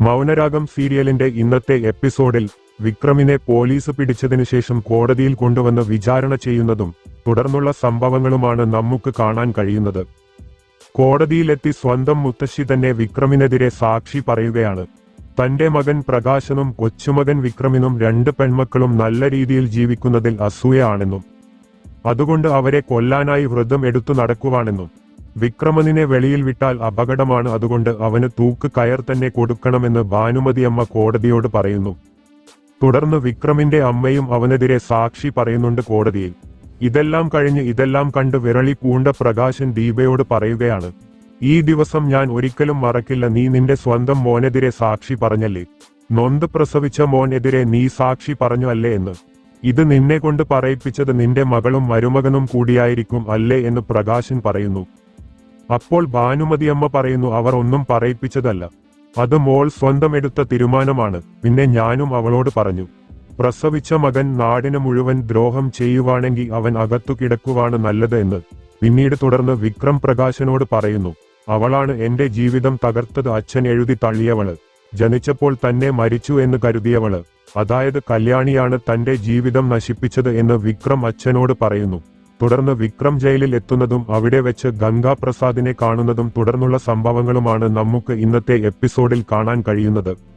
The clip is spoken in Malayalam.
മൗനരാഗം സീരിയലിന്റെ ഇന്നത്തെ എപ്പിസോഡിൽ വിക്രമിനെ പോലീസ് പിടിച്ചതിനു ശേഷം കോടതിയിൽ കൊണ്ടുവന്ന് വിചാരണ ചെയ്യുന്നതും തുടർന്നുള്ള സംഭവങ്ങളുമാണ് നമുക്ക് കാണാൻ കഴിയുന്നത്. കോടതിയിലെത്തി സ്വന്തം മുത്തശ്ശി തന്നെ വിക്രമിനെതിരെ സാക്ഷി പറയുകയാണ്. തന്റെ മകൻ പ്രകാശനും കൊച്ചുമകൻ വിക്രമിനും രണ്ട് പെൺമക്കളും നല്ല രീതിയിൽ ജീവിക്കുന്നതിൽ അസൂയയാണെന്നും അതുകൊണ്ട് അവരെ കൊല്ലാനായി വ്രതം എടുത്തു നടക്കുവാണെന്നും വിക്രമനിനെ വെളിയിൽ വിട്ടാൽ അപകടമാണ്. അതുകൊണ്ട് അവന് തൂക്ക് കയർ തന്നെ കൊടുക്കണമെന്ന് ഭാനുമതിയമ്മ കോടതിയോട് പറയുന്നു. തുടർന്ന് വിക്രമിന്റെ അമ്മയും അവനെതിരെ സാക്ഷി പറയുന്നുണ്ട് കോടതിയിൽ. ഇതെല്ലാം കഴിഞ്ഞ് ഇതെല്ലാം കണ്ട് വിരളി പൂണ്ട പ്രകാശൻ ദീപയോട് പറയുകയാണ്. ഈ ദിവസം ഞാൻ ഒരിക്കലും മറക്കില്ല. നീ നിന്റെ സ്വന്തം മോനെതിരെ സാക്ഷി പറഞ്ഞല്ലേ? നൊന്ത് പ്രസവിച്ച മോനെതിരെ നീ സാക്ഷി പറഞ്ഞു അല്ലേ എന്ന്. ഇത് നിന്നെ കൊണ്ട് പറയിപ്പിച്ചത് നിന്റെ മകളും മരുമകനും കൂടിയായിരിക്കും അല്ലേ എന്ന് പ്രകാശൻ പറയുന്നു. അപ്പോൾ ഭാനുമതിയമ്മ പറയുന്നു അവർ ഒന്നും പറയിപ്പിച്ചതല്ല. അത് മോൾ സ്വന്തം എടുത്ത തീരുമാനമാണ്. പിന്നെ ഞാനും അവളോട് പറഞ്ഞു പ്രസവിച്ച മകൻ നാടിന് മുഴുവൻ ദ്രോഹം ചെയ്യുവാണെങ്കിൽ അവൻ അകത്തു കിടക്കുവാണ് നല്ലത് എന്ന്. പിന്നീട് തുടർന്ന് വിക്രം പ്രകാശനോട് പറയുന്നു അവളാണ് എന്റെ ജീവിതം തകർത്തത് അച്ഛൻ എഴുതി തള്ളിയവൾ. ജനിച്ചപ്പോൾ തന്നെ മരിച്ചു എന്ന് കരുതിയവൾ. അതായത് കല്യാണിയാണ് തന്റെ ജീവിതം നശിപ്പിച്ചത് എന്ന് വിക്രം അച്ഛനോട് പറയുന്നു. തുടർന്ന് വിക്രം ജയിലിൽ എത്തുന്നതും അവിടെ വെച്ച് ഗംഗാ പ്രസാദിനെ കാണുന്നതും തുടർന്നുള്ള സംഭവങ്ങളുമാണ് നമുക്ക് ഇന്നത്തെ എപ്പിസോഡിൽ കാണാൻ കഴിയുന്നത്.